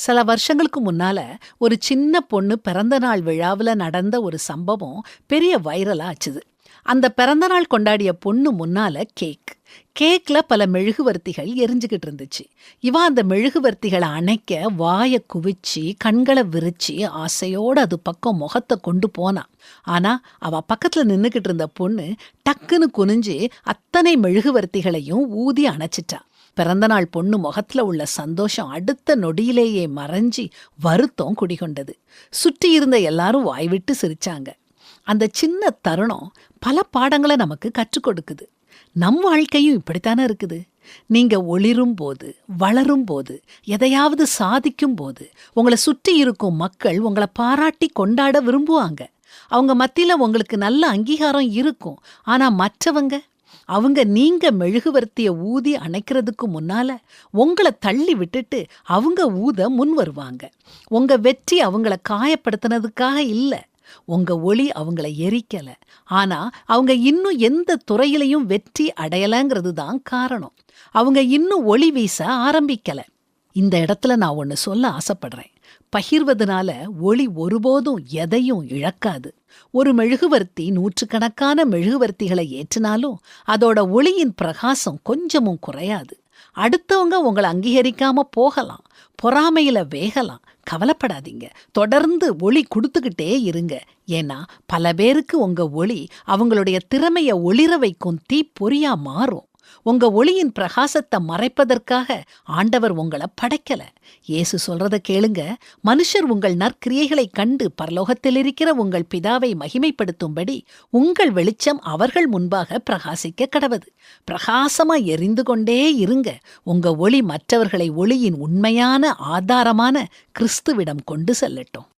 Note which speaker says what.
Speaker 1: சில வருஷங்களுக்கு முன்னால ஒரு சின்ன பொண்ணு பிறந்த நாள் விழாவுல நடந்த ஒரு சம்பவம் பெரிய வைரலா ஆச்சுது. அந்த பிறந்த நாள் கொண்டாடிய பொண்ணு முன்னால கேக். கேக்ல பல மெழுகுவர்த்திகள் எரிஞ்சுக்கிட்டு இருந்துச்சு. இவன் அந்த மெழுகுவர்த்திகளை அணைக்க வாயை குவிச்சு கண்களை விரிச்சு ஆசையோட அது பக்கம் முகத்தை கொண்டு போனான் ஆனா அவ பக்கத்துல நின்னுகிட்டு இருந்த பொண்ணு டக்குன்னு குனிஞ்சு அத்தனை மெழுகுவர்த்திகளையும் ஊதி அணைச்சிட்டா. பிறந்தநாள் பொண்ணு முகத்துல உள்ள சந்தோஷம் அடுத்த நொடியிலேயே மறைஞ்சி வருத்தம் குடிகொண்டது. சுற்றி இருந்த எல்லாரும் வாய்விட்டு சிரிச்சாங்க. அந்த சின்ன தருணம் பல பாடங்களை நமக்கு கற்றுக் கொடுக்குது. நம் வாழ்க்கையும் இப்படித்தானே இருக்குது. நீங்க ஒளிரும் போது வளரும் போது எதையாவது சாதிக்கும் போது உங்களை சுற்றி இருக்கும் மக்கள் உங்களை பாராட்டி கொண்டாட விரும்புவாங்க. அவங்க மத்தியில உங்களுக்கு நல்ல அங்கீகாரம் இருக்கும். ஆனா மற்றவங்க அவங்க நீங்க மெழுகுவர்த்திய ஊதி அணைக்கிறதுக்கு முன்னால உங்களை தள்ளி விட்டுட்டு அவங்க ஊத முன் வருவாங்க. உங்க வெற்றி அவங்கள காயப்படுத்தினதுக்காக இல்ல. உங்க ஒளி அவங்கள எரிக்கல. ஆனா அவங்க இன்னும் எந்த துறையிலையும் வெற்றி அடையலங்கிறது தான் காரணம். அவங்க இன்னும் ஒளி வீச ஆரம்பிக்கல. இந்த இடத்துல நான் ஒன்று சொல்ல ஆசைப்படுறேன். பகிர்வதனால ஒளி ஒருபோதும் எதையும் இழக்காது. ஒரு மெழுகுவர்த்தி நூற்றுக்கணக்கான மெழுகுவர்த்திகளை ஏற்றினாலும் அதோட ஒளியின் பிரகாசம் கொஞ்சமும் குறையாது. அடுத்தவங்க உங்களை அங்கீகரிக்காம போகலாம் பொறாமையில வேகலாம். கவலைப்படாதீங்க. தொடர்ந்து ஒளி கொடுத்துக்கிட்டே இருங்க. ஏன்னா பல பேருக்கு உங்க ஒளி அவங்களுடைய திறமைய ஒளிர வைக்கும் தீப்பொறியா மாறும். உங்க ஒளியின் பிரகாசத்தை மறைப்பதற்காக ஆண்டவர் உங்களை படைக்கல. இயேசு சொல்றத கேளுங்க. மனுஷர் உங்கள் நற்கிரியைகளை கண்டு பரலோகத்தில் இருக்கிற உங்கள் பிதாவை மகிமைப்படுத்தும்படி உங்கள் வெளிச்சம் அவர்கள் முன்பாக பிரகாசிக்க கடவது. பிரகாசமா எரிந்து கொண்டே இருங்க. உங்க ஒளி மற்றவர்களை ஒளியின் உண்மையான ஆதாரமான கிறிஸ்துவிடம் கொண்டு செல்லட்டும்.